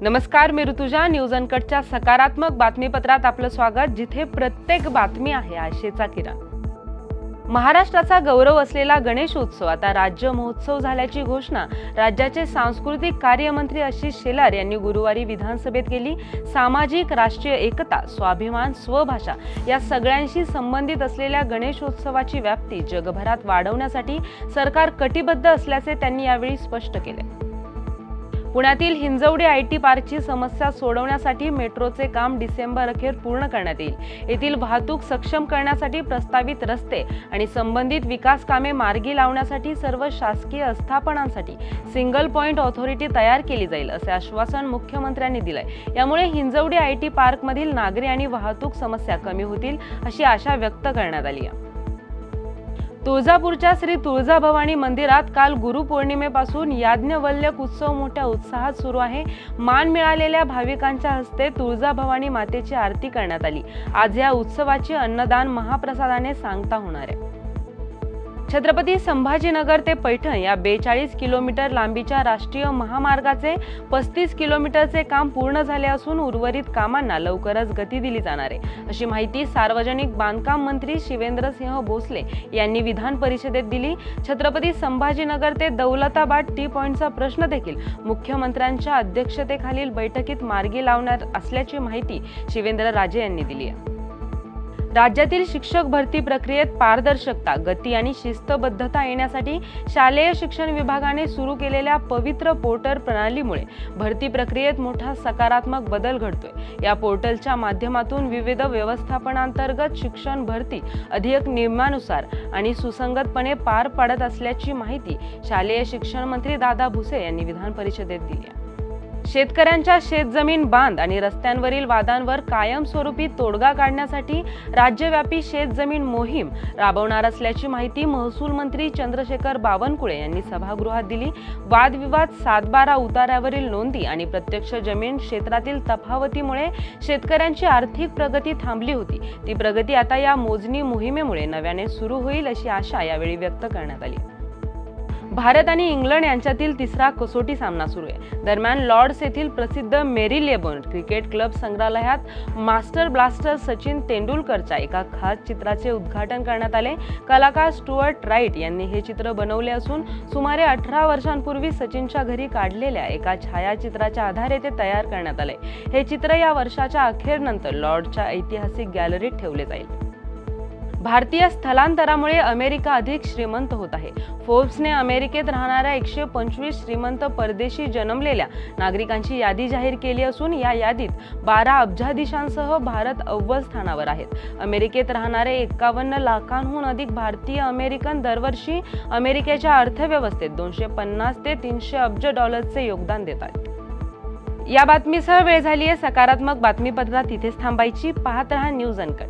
नमस्कार मी ऋतुजा. न्यूज अनकटच्या सकारात्मक बातमीपत्रात आपलं स्वागत जिथे प्रत्येक बातमी आहे आशेचा किरण. महाराष्ट्राचा गौरव असलेला गणेश उत्सव आता राज्य महोत्सव झाल्याची घोषणा राज्याचे सांस्कृतिक कार्यमंत्री आशिष शेलार यांनी गुरुवारी विधानसभेत केली. सामाजिक राष्ट्रीय एकता स्वाभिमान स्वभाषा या सगळ्यांशी संबंधित असलेल्या गणेशोत्सवाची व्याप्ती जगभरात वाढवण्यासाठी सरकार कटिबद्ध असल्याचे त्यांनी यावेळी स्पष्ट केले. पुण्यातील हिंजवडी आय टी पार्कची समस्या सोडवण्यासाठी मेट्रोचे काम डिसेंबर अखेर पूर्ण करण्यात येईल. येथील वाहतूक सक्षम करण्यासाठी प्रस्तावित रस्ते आणि संबंधित विकास कामे मार्गी लावण्यासाठी सर्व शासकीय आस्थापनांसाठी सिंगल पॉइंट ऑथॉरिटी तयार केली जाईल असे आश्वासन मुख्यमंत्र्यांनी दिलंय. यामुळे हिंजवडी आय टी पार्कमधील नागरी आणि वाहतूक समस्या कमी होतील अशी आशा व्यक्त करण्यात आली आहे. तुळजापूरच्या श्री तुळजाभवानी मंदिरात काल गुरुपौर्णिमेपासून याज्ञवल्यक उत्सव मोठ्या उत्साहात सुरू आहे. मान मिळालेल्या भाविकांच्या हस्ते तुळजाभवानी मातेची आरती करण्यात आली. आज या उत्सवाची अन्नदान महाप्रसादाने सांगता होणार आहे. छत्रपती संभाजीनगर ते पैठण या बेचाळीस किलोमीटर लांबीच्या राष्ट्रीय महामार्गाचे पस्तीस किलोमीटरचे काम पूर्ण झाले असून उर्वरित कामांना लवकरच गती दिली जाणार आहे. अशी माहिती सार्वजनिक बांधकाम मंत्री शिवेंद्रसिंह भोसले यांनी विधान परिषदेत दिली. छत्रपती संभाजीनगर ते दौलताबाद टी पॉईंटचा प्रश्न देखील मुख्यमंत्र्यांच्या अध्यक्षतेखालील बैठकीत मार्गी लावणार असल्याची माहिती शिवेंद्र राजे यांनी दिली आहे. राज्यातील शिक्षक भरती प्रक्रियेत पारदर्शकता गती आणि शिस्तबद्धता येण्यासाठी शालेय शिक्षण विभागाने सुरू केलेल्या पवित्र पोर्टल प्रणालीमुळे भरती प्रक्रियेत मोठा सकारात्मक बदल घडतोय. या पोर्टलच्या माध्यमातून विविध व्यवस्थापनांतर्गत शिक्षण भरती अधिक नियमानुसार आणि सुसंगतपणे पार पाडत असल्याची माहिती शालेय शिक्षण मंत्री दादा भुसे यांनी विधान परिषदेत दिली आहे. शेतकऱ्यांच्या शेतजमीन बांध आणि रस्त्यांवरील वादांवर कायमस्वरूपी तोडगा काढण्यासाठी राज्यव्यापी शेतजमीन मोहीम राबवणार असल्याची माहिती महसूल मंत्री चंद्रशेखर बावनकुळे यांनी सभागृहात दिली. वादविवाद सातबारा उताऱ्यावरील नोंदी आणि प्रत्यक्ष जमीन क्षेत्रातील तफावतीमुळे शेतकऱ्यांची आर्थिक प्रगती थांबली होती. ती प्रगती आता या मोजणी मोहिमेमुळे नव्याने सुरू होईल अशी आशा यावेळी व्यक्त करण्यात आली. भारत आणि इंग्लंड यांच्यातील तिसरा कसोटी सामना सुरू आहे. दरम्यान लॉर्ड्स येथील प्रसिद्ध मेरी लेबन क्रिकेट क्लब संग्रहालयात मास्टर ब्लास्टर सचिन तेंडुलकरच्या एका खास चित्राचे उद्घाटन करण्यात आले. कलाकार स्टुअर्ट राईट यांनी हे चित्र बनवले असून सुमारे अठरा वर्षांपूर्वी सचिनच्या घरी काढलेल्या एका छायाचित्राच्या आधारे ते तयार करण्यात आले. हे चित्र या वर्षाच्या अखेरनंतर लॉर्डच्या ऐतिहासिक गॅलरीत ठेवले जाईल. भारतीय स्थलांतरामुळे अमेरिका अधिक श्रीमंत होत आहे. फोर्ब्सने अमेरिकेत राहणाऱ्या एकशे पंचवीस श्रीमंत परदेशी जन्मलेल्या नागरिकांची यादी जाहीर केली असून या यादीत बारा अब्जाधीशांसह भारत अव्वल स्थानावर आहेत. अमेरिकेत राहणारे एकावन्न लाखांहून अधिक भारतीय अमेरिकन दरवर्षी अमेरिकेच्या अर्थव्यवस्थेत दोनशे पन्नास ते तीनशे अब्ज डॉलर्सचे योगदान देतात या बातमीसह वेळ झाली आहे सकारात्मक बातमीपत्रात तिथेच थांबायची. पाहत रहा न्यूज अनकट.